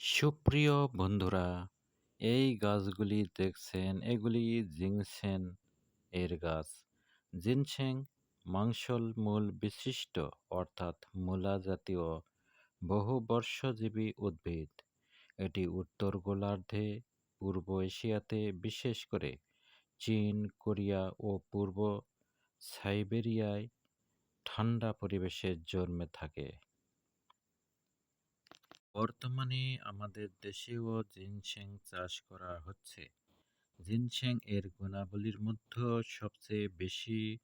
সুপ্রিয় বন্ধুরা, এই গাছগুলি দেখছেন, এগুলি জিনসেন এর গাছ। জিনসেং মাংসল মূল বিশিষ্ট, অর্থাৎ মূলা জাতীয় বহুবর্ষজীবী উদ্ভিদ। এটি উত্তর গোলার্ধে, পূর্ব এশিয়াতে, বিশেষ করে চীন, কোরিয়া ও পূর্ব সাইবেরিয়ায় ঠান্ডা পরিবেশে জন্মে থাকে। বর্তমানে আমাদের দেশেও জিনসেং চাষ করা হচ্ছে। জিনসেং এর গুণাবলীর মধ্যে সবচেয়ে বেশি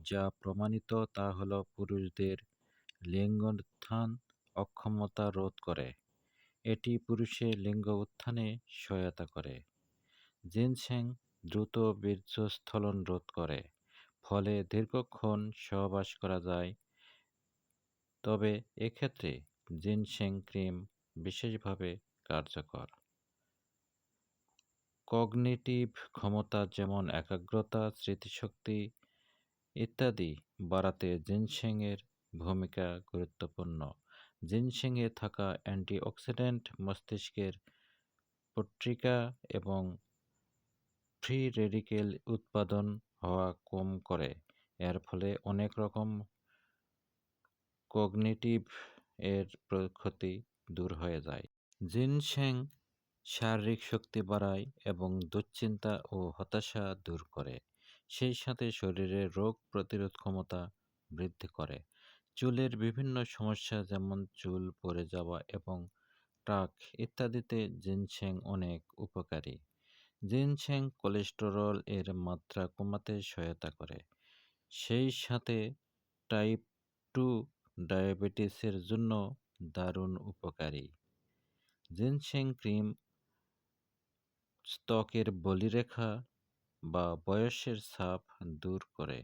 যা প্রমাণিত তা হল পুরুষদের লিঙ্গ উত্থান অক্ষমতা রোধ করে। এটি পুরুষের লিঙ্গ উত্থানে সহায়তা করে। জিনসেং দ্রুত বীর্যস্থলন রোধ করে, ফলে দীর্ঘক্ষণ সহবাস করা যায়। তবে এক্ষেত্রে জিনসেং ক্রিম বিশেষভাবে কার্যকর। কগনিটিভ ক্ষমতা যেমন একাগ্রতা, স্মৃতিশক্তি ইত্যাদি বাড়াতে জিনসেংয়ের ভূমিকা গুরুত্বপূর্ণ। জিনসেংয়ে থাকা অ্যান্টিঅক্সিডেন্ট মস্তিষ্কের পত্রিকা এবং ফ্রি রেডিকেল উৎপাদন হওয়া কম করে। এর ফলে অনেক রকম কগনিটিভ এর ক্ষতি দূর হয়ে যায়। জিনসেং শারীরিক শক্তি বাড়ায় এবং দুশ্চিন্তা ও হতাশা দূর করে। সেই সাথে শরীরের রোগ প্রতিরোধ ক্ষমতা বৃদ্ধি করে। চুলের বিভিন্ন সমস্যা যেমন চুল পড়ে যাওয়া এবং টাক ইত্যাদিতে জিনসেং অনেক উপকারী। জিনসেং কোলেস্টেরল এর মাত্রা কমাতে সহায়তা করে। সেই সাথে টাইপ টু ডায়াবেটিসের জন্য দারুণ উপকারী। জিনসেং ক্রিম ত্বকের বলিরেখা বা বয়সের ছাপ দূর করে।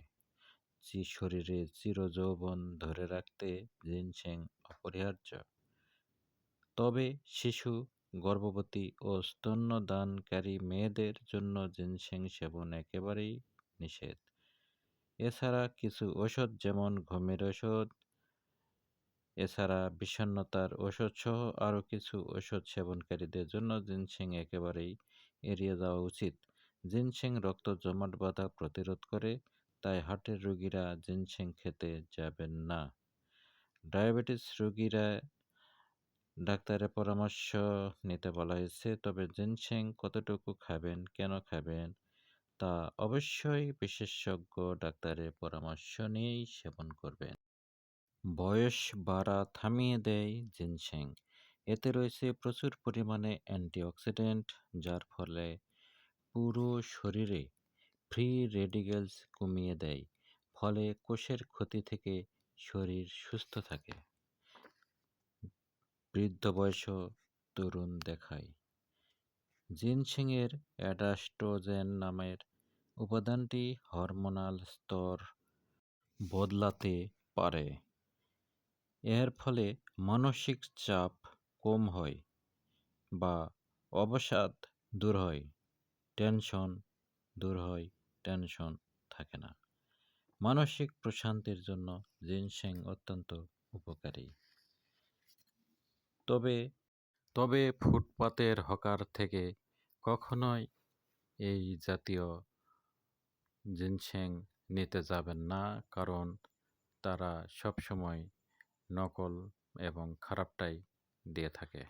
যে শরীরে চিরযৌবন ধরে রাখতে জিনসেং অপরিহার্য। তবে শিশু, গর্ভবতী ও স্তন্যদানকারী মেয়েদের জন্য জিনসেং সেবন একেবারেই নিষেধ। এছাড়া কিছু ওষুধ যেমন ঘুমের ওষুধ এছাড়া বিষণ্ণতার ওষুধসহ আরও কিছু ওষুধ সেবনকারীদের জন্য জিনসেং একেবারেই এড়িয়ে যাওয়া উচিত। জিনসেং রক্ত জমাট বাঁধা প্রতিরোধ করে, তাই হার্টের রোগীরা জিনসেং খেতে যাবেন না। ডায়াবেটিস রোগীরা ডাক্তারের পরামর্শ নিতে বলা হয়েছে, তবে জিনসেং কতটুকু খাবেন, কেন খাবেন, তা অবশ্যই বিশেষজ্ঞ ডাক্তারের পরামর্শ নিয়েই সেবন করবেন। বয়স বাড়া থামিয়ে দেয় জিনসেং। এতে রয়েছে প্রচুর পরিমাণে অ্যান্টিঅক্সিডেন্ট, যার ফলে পুরো শরীরে ফ্রি রেডিকেলস কমিয়ে দেয়, ফলে কোষের ক্ষতি থেকে শরীর সুস্থ থাকে। বৃদ্ধ বয়সও তরুণ দেখায়। জিনসিংয়ের অ্যাডাস্টোজেন নামের উপাদানটি হরমোনাল স্তর বদলাতে পারে। এর ফলে মানসিক চাপ কম হয় বা অবসাদ দূর হয়, টেনশন দূর হয়, টেনশন থাকে না। মানসিক প্রশান্তির জন্য জিনসেং অত্যন্ত উপকারী। তবে তবে ফুটপাতের হকার থেকে কখনোই এই জাতীয় জিনসেং নিতে যাবেন না, কারণ তারা সবসময় নকল এবং খারাপটাই দিয়ে থাকে।